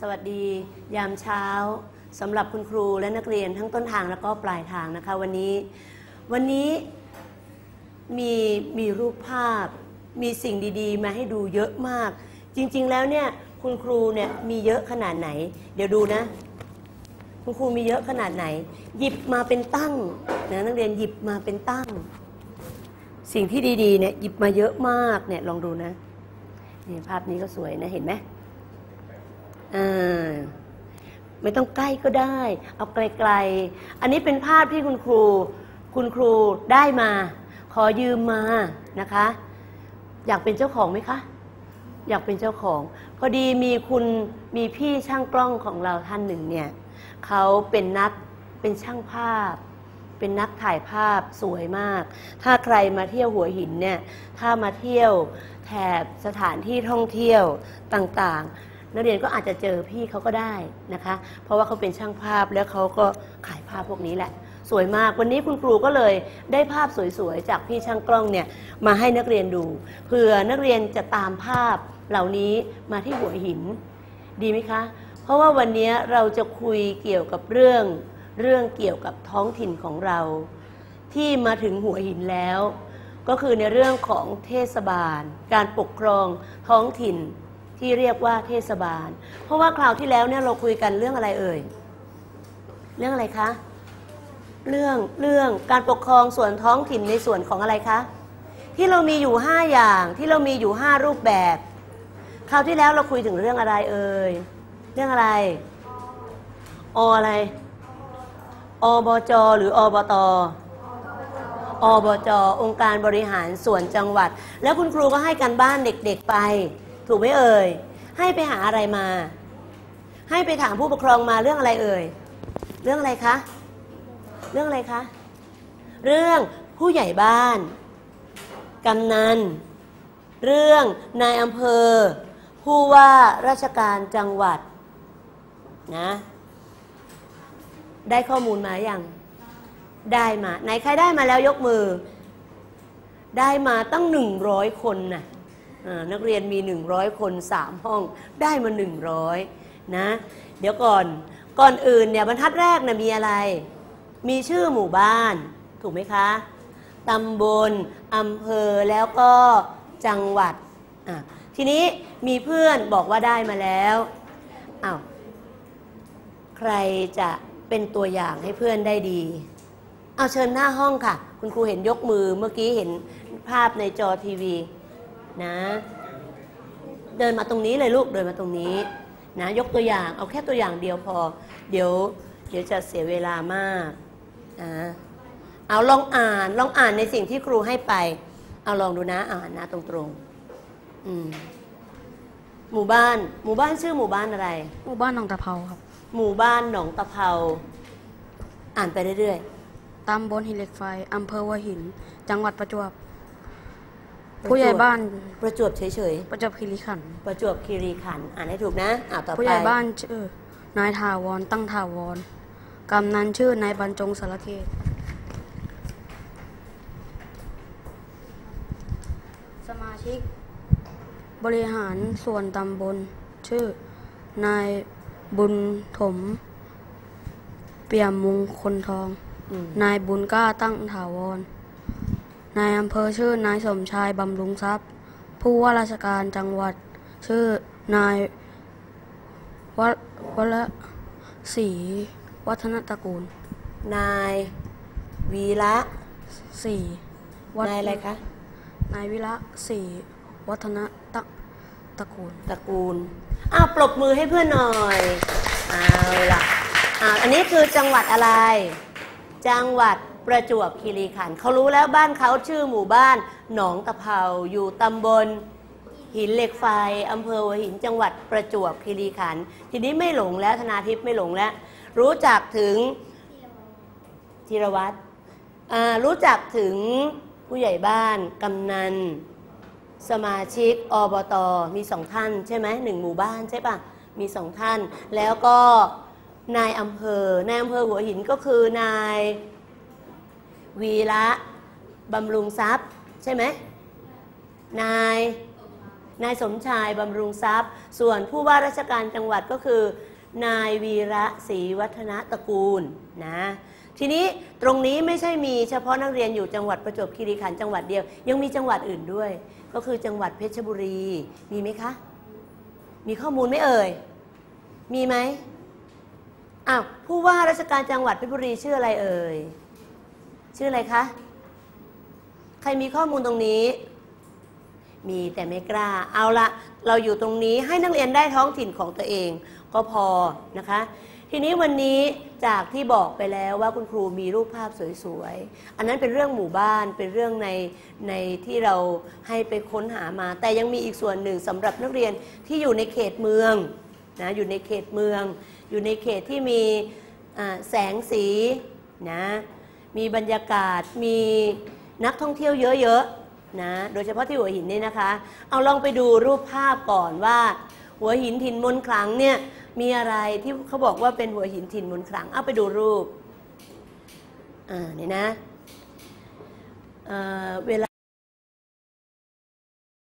สวัสดียามเช้าสำหรับคุณครูและนักเรียนทั้งต้นทางแล้วก็ปลายทางนะคะ วันนี้ วันนี้มีมีรูปภาพ มีสิ่งดีๆ มาให้ดูเยอะมาก จริง ๆ แล้วเนี่ยคุณครูเนี่ยมีเยอะขนาดไหน เดี๋ยวดูนะ คุณครูมีเยอะขนาดไหน หยิบมาเป็นตั้งนะนักเรียนหยิบมาเป็นตั้ง สิ่งที่ดีๆเนี่ยหยิบมาเยอะมากเนี่ยลองดูนะนี่ภาพนี้ก็สวยนะเห็นไหม ไม่ต้องใกล้ก็ได้ เอาไกลๆ อันนี้เป็นภาพที่คุณครู คุณครูได้มา ขอยืมมานะคะ อยากเป็นเจ้าของไหมคะ อยากเป็นเจ้าของ พอดีมีคุณมีพี่ช่างกล้องของเราท่านหนึ่งเนี่ยเขาเป็นนักเป็นช่างภาพ เป็นนักถ่ายภาพสวยมาก ถ้าใครมาเที่ยวหัวหินเนี่ย ถ้ามาเที่ยวแถบสถานที่ท่องเที่ยวต่างๆ นักเรียนก็อาจจะเจอพี่เขาก็ได้นะคะ เพราะว่าเขาเป็นช่างภาพแล้วเขาก็ขายภาพพวกนี้แหละ สวยมากวันนี้คุณครูก็เลยได้ภาพสวยๆจากพี่ช่างกล้องเนี่ยมาให้นักเรียนดูเผื่อนักเรียนจะตามภาพเหล่านี้มาที่หัวหิน ดีไหมคะ เพราะว่าวันนี้เราจะคุยเกี่ยวกับเรื่อง เรื่องเกี่ยวกับท้องถิ่นของเรา ที่มาถึงหัวหินแล้ว ก็คือในเรื่องของเทศบาล การปกครองท้องถิ่น ที่เรียกว่าเทศบาล เพราะว่าคราวที่แล้วเนี่ยเราคุยกันเรื่องอะไรเอ่ย เรื่องอะไรคะ เรื่องเรื่องการปกครองส่วนท้องถิ่นในส่วนของอะไรคะ ที่เรามีอยู่ 5 อย่างที่เรามีอยู่ 5 รูปแบบ คราวที่แล้วเราคุยถึงเรื่องอะไรเอ่ย เรื่องอะไร ออะไร อบจ หรืออบตอบจ องค์การบริหารส่วนจังหวัด แล้วคุณครูก็ให้กันบ้านเด็กๆไป ถูกไหมเอ่ย ให้ไปหาอะไรมา ให้ไปถามผู้ปกครองมาเรื่องอะไรเอ่ย เรื่องอะไรคะ เรื่องอะไรคะ เรื่องผู้ใหญ่บ้าน กำนัน เรื่องนายอำเภอ ผู้ว่าราชการจังหวัดนะ ได้ข้อมูลมาอย่าง ได้มา ไหนใครได้มาแล้วยกมือ ได้มาตั้งหนึ่งร้อยคนนะอ่า นักเรียนมีหนึ่งร้อยคนสามห้องได้มาหนึ่งร้อยนะ เดี๋ยวก่อนก่อนอื่นเนี่ยบรรทัดแรกนะมีอะไร มีชื่อหมู่บ้าน ถูกไหมคะตำบลอำเภอแล้วก็จังหวัดอะทีนี้มีเพื่อนบอกว่าได้มาแล้วอ้าวใครจะเป็นตัวอย่างให้เพื่อนได้ดีเอาเชิญหน้าห้องค่ะ คุณครูเห็นยกมือเมื่อกี้เห็นภาพในจอทีวี นะ เดินมาตรงนี้เลยลูกเดินมาตรงนี้นะยกตัวอย่างเอาแค่ตัวอย่างเดียวพอ เดี๋ยวเดี๋ยวจะเสียเวลามากอ่าเอาลองอ่านลองอ่านในสิ่งที่ครูให้ไป เอาลองดูนะอ่านนะตรงๆอืมหมู่บ้าน หมู่บ้านชื่อหมู่บ้านอะไร หมู่บ้านหนองตะเภาครับ หมู่บ้านหนองตะเภา อ่านไปเรื่อยตำบลหินเหล็กไฟอำเภอหัวหิน จังหวัดประจวบประจวบ ผู้ใหญ่บ้านๆประจวบเฉยประจวบคีรีขันธ์ๆประจวบคีรีขันธ์อ่านให้ถูกนะอ่าต่อไป ผู้ใหญ่บ้านชื่อนายถาวรตั้งถาวรกำนันชื่อนายบรรจงสารเกตสมาชิก บริหารส่วนตำบล ชื่อนายบุญถม เปี่ยมมงคลทองอืมนายบุญกล้าตั้งถาวร นายอำเภอชื่อนายสมชายบำรุงทรัพย์ ผู้ว่าราชการจังหวัด ชื่อนายวัวละศรีวัฒนตระกูล นายวีระศรีวัฒนายอะไรคะ นายวิระศรีวัฒนตระตระกูล ตระกูล อ้าวปรบมือให้เพื่อนหน่อย เอาล่ะอ้าวอันนี้คือจังหวัดอะไร จังหวัด ประจวบคีรีขันธ์เขารู้แล้วบ้านเขาชื่อหมู่บ้านหนองตะเภาอยู่ตำบลหินเหล็กไฟอำเภอหัวหินจังหวัดประจวบคีรีขันธ์ทีนี้ไม่หลงแล้วธนาทิพย์ไม่หลงแล้ว รู้จักถึงธีรวัตรรู้จักถึงผู้ใหญ่บ้านกำนัน สมาชิกอบตมีสองท่าน ใช่ไหมหนึ่งหมู่บ้านใช่ปะมีสองท่าน แล้วก็นายอำเภอนายอำเภอหัวหินก็คือนาย วีระบำรุงทรัพย์ ใช่ไหมนายนายสมชายบำรุงทรัพย์ ส่วนผู้ว่าราชการจังหวัดก็คือ นายวีระศรีวัฒนตระกูลนะทีนี้ตรงนี้ไม่ใช่มีเฉพาะนักเรียนอยู่จังหวัดประจวบคีรีขันธ์จังหวัดเดียว ยังมีจังหวัดอื่นด้วย ก็คือจังหวัดเพชรบุรี มีไหมคะ มีข้อมูลไหมเอ่ย มีไหมอ้าวผู้ว่าราชการจังหวัดเพชรบุรีชื่ออะไรเอ่ย ชื่ออะไรคะ ใครมีข้อมูลตรงนี้ มีแต่ไม่กล้า เอาละเราอยู่ตรงนี้ให้นักเรียนได้ท้องถิ่นของตัวเอง ก็พอนะคะ ทีนี้วันนี้จากที่บอกไปแล้วว่าคุณครูมีรูปภาพสวยๆ อันนั้นเป็นเรื่องหมู่บ้านเป็นเรื่องในในที่เราให้ไปค้นหามา แต่ยังมีอีกส่วนหนึ่งสำหรับนักเรียนที่อยู่ในเขตเมืองนะอยู่ในเขตเมือง อยู่ในเขตที่มีแสงสีนะ มีบรรยากาศมีนักท่องเที่ยวเยอะๆนะโดยเฉพาะที่หัวหินนี่นะคะ เอาลองไปดูรูปภาพก่อนว่า หัวหินถิ่นมนต์ขลังเนี่ยมีอะไรที่เขาบอกว่าเป็นหัวหินถิ่นมนต์ขลังเอาไปดูรูปอ่าเนี่ยนะเอ่อเวลา